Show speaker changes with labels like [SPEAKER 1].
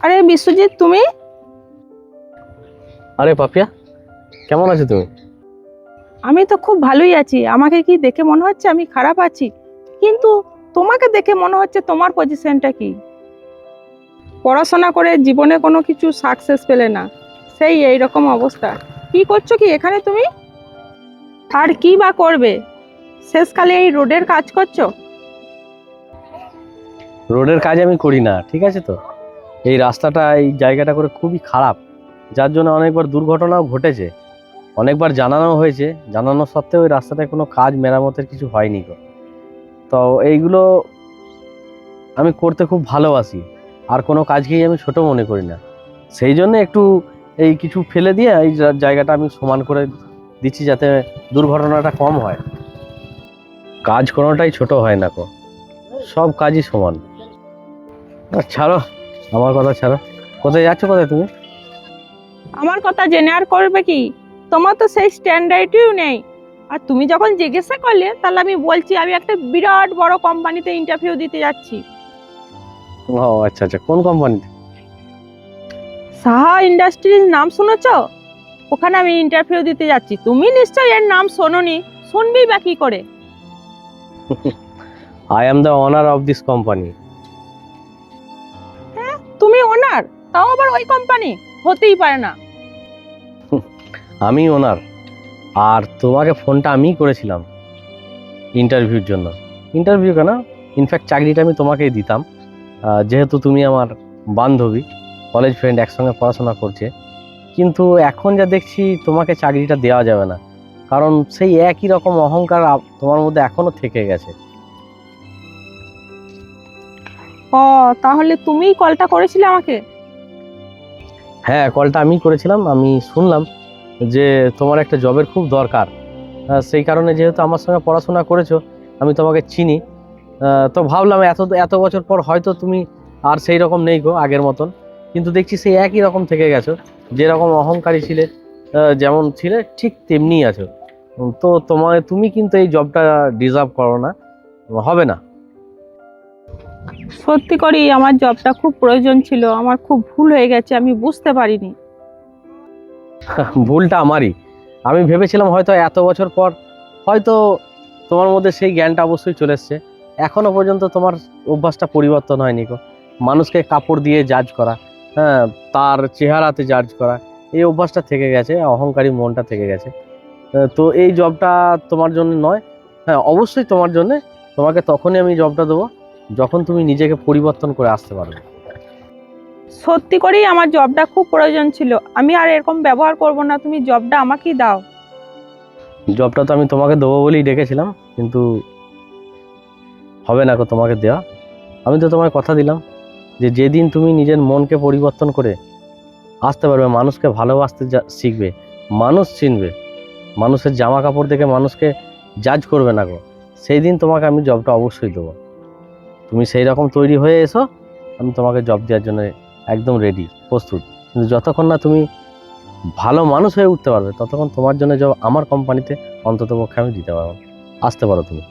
[SPEAKER 1] আরে বিশ্বজিৎ তুমি?
[SPEAKER 2] আরে পাপিয়া কেমন আছো তুমি?
[SPEAKER 1] আমি তো খুব ভালোই আছি। আমাকে কি দেখে মনে হচ্ছে আমি খারাপ আছি? কিন্তু তোমাকে দেখে মনে হচ্ছে তোমার পজিশনটা কি? পড়াশোনা করে জীবনে কোনো কিছু সাকসেস পেলে না। সেই এই রকম অবস্থা। কি করছ কি এখানে তুমি? আর কি বা করবে? শেষকালে এই রোডের কাজ করছ?
[SPEAKER 2] রোডের কাজ আমি করি না, ঠিক আছে তো? এই রাস্তাটা, এই জায়গাটা করে খুবই খারাপ। যার জন্য অনেকবার দুর্ঘটনাও ঘটেছে। অনেকবার জানানো হয়েছে। জানানো সত্ত্বেও ওই রাস্তাটায় কোনো কাজ মেরামতের কিছু হয়নি তো এইগুলো আমি করতে খুব ভালোবাসি। আর কোনো কাজকেই আমি ছোট মনে করি না। সেই জন্য একটু এই কিছু ফেলে দিয়ে এই জায়গাটা আমি সমান করে দিচ্ছি যাতে দুর্ঘটনাটা কম হয়। কাজ কোনোটাই ছোট হয় না কো সব কাজই সমান। ছাড়ো আমার কথা ছাড়ো। কোথায় যাচ্ছ কোথায় তুমি?
[SPEAKER 1] আমার কথা জেনে আর করবে কি? তোমার তো সেই স্ট্যান্ডার্ডটিও নেই। আর তুমি যখন জিজ্ঞাসা করলে তাহলে আমি বলছি আমি একটা বিরাট বড় কোম্পানিতে ইন্টারভিউ দিতে যাচ্ছি।
[SPEAKER 2] ও আচ্ছা আচ্ছা। কোন কোম্পানিতে
[SPEAKER 1] সাহা ইন্ডাস্ট্রিজ নাম শুনেছ? ওখানে আমি ইন্টারভিউ দিতে যাচ্ছি। তুমি নিশ্চয়ই এর নাম শোনোনি। শুনবি বা কি করে?
[SPEAKER 2] I am the owner of this company
[SPEAKER 1] তাও আবার ওই কোম্পানি হতেই পারে না।
[SPEAKER 2] আমি ওনার। আর তোমাকে ফোনটা আমিই করেছিলাম ইন্টারভিউর জন্য। ইন্টারভিউ কেন? ইনফ্যাক্ট চাকরিটা আমি তোমাকেই দিতাম। যেহেতু তুমি আমার বান্ধবী কলেজ ফ্রেন্ড একসঙ্গে পড়াশোনা করছে। কিন্তু এখন যা দেখছি তোমাকে চাকরিটা দেওয়া যাবে না। কারণ সেই একই রকম অহংকার তোমার মধ্যে এখনও থেকে গেছে।
[SPEAKER 1] ও তাহলে তুমিই কলটা করেছিলে আমাকে?
[SPEAKER 2] হ্যাঁ কলটা আমি করেছিলাম, আমি শুনলাম যে তোমার একটা জবের খুব দরকার। সেই কারণে যেহেতু আমার সঙ্গে পড়াশোনা করেছ, আমি তোমাকে চিনি। তো ভাবলাম এত এত বছর পর হয়তো তুমি আর সেই রকম নেই গো আগের মতন। কিন্তু দেখছি সেই একই রকম থেকে গেছো, যেরকম অহংকারী ছিলে যেমন ছিলে, ঠিক তেমনিই আছো। তো তোমার তুমি কিন্তু এই জবটা ডিজার্ভ করো না। হবে না।
[SPEAKER 1] সত্যি করি আমার জবটা খুব প্রয়োজন ছিল। আমার খুব ভুল হয়ে গেছে, আমি বুঝতে পারিনি।
[SPEAKER 2] ভুলটা আমারই। আমি ভেবেছিলাম হয়তো এত বছর পর, হয়তো তোমার মধ্যে সেই জ্ঞানটা অবশ্যই চলে এসছে। এখনও পর্যন্ত তোমার অভ্যাসটা পরিবর্তন হয়নি গো। মানুষকে কাপড় দিয়ে জাজ করা হ্যাঁ তার চেহারাতে জাজ করা, এই অভ্যাসটা থেকে গেছে, অহংকারী মনটা থেকে গেছে। তো এই জবটা তোমার জন্য নয় হ্যাঁ অবশ্যই তোমার জন্য। তোমাকে তখনই আমি জবটা দেবো। যখন তুমি নিজেকে পরিবর্তন করে আসতে পারবে।
[SPEAKER 1] সত্যি করেই আমার জবটা খুব প্রয়োজন ছিল। আমি আর এরকম ব্যবহার করব না তুমি জবটা আমাকেই দাও।
[SPEAKER 2] জবটা তো আমি তোমাকে দেবো বলেই ডেকেছিলাম কিন্তু হবে না গো তোমাকে দেওয়া আমি তো তোমায় কথা দিলাম যে যেদিন তুমি নিজের মনকে পরিবর্তন করে আসতে পারবে মানুষকে ভালোবাসতে শিখবে মানুষ চিনবে মানুষের জামা কাপড় দেখে মানুষকে জাজ করবে না গো। সেই দিন তোমাকে আমি জবটা অবশ্যই দেবো। তুমি সেই রকম তৈরি হয়ে এসো, আমি তোমাকে জব দেওয়ার জন্য একদম রেডি প্রস্তুত। কিন্তু যতক্ষণ না তুমি ভালো মানুষ হয়ে উঠতে পারবে, ততক্ষণ তোমার জন্য জব আমার কোম্পানিতে অন্ততপক্ষে আমি দিতে পারব। আসতে পারো তুমি।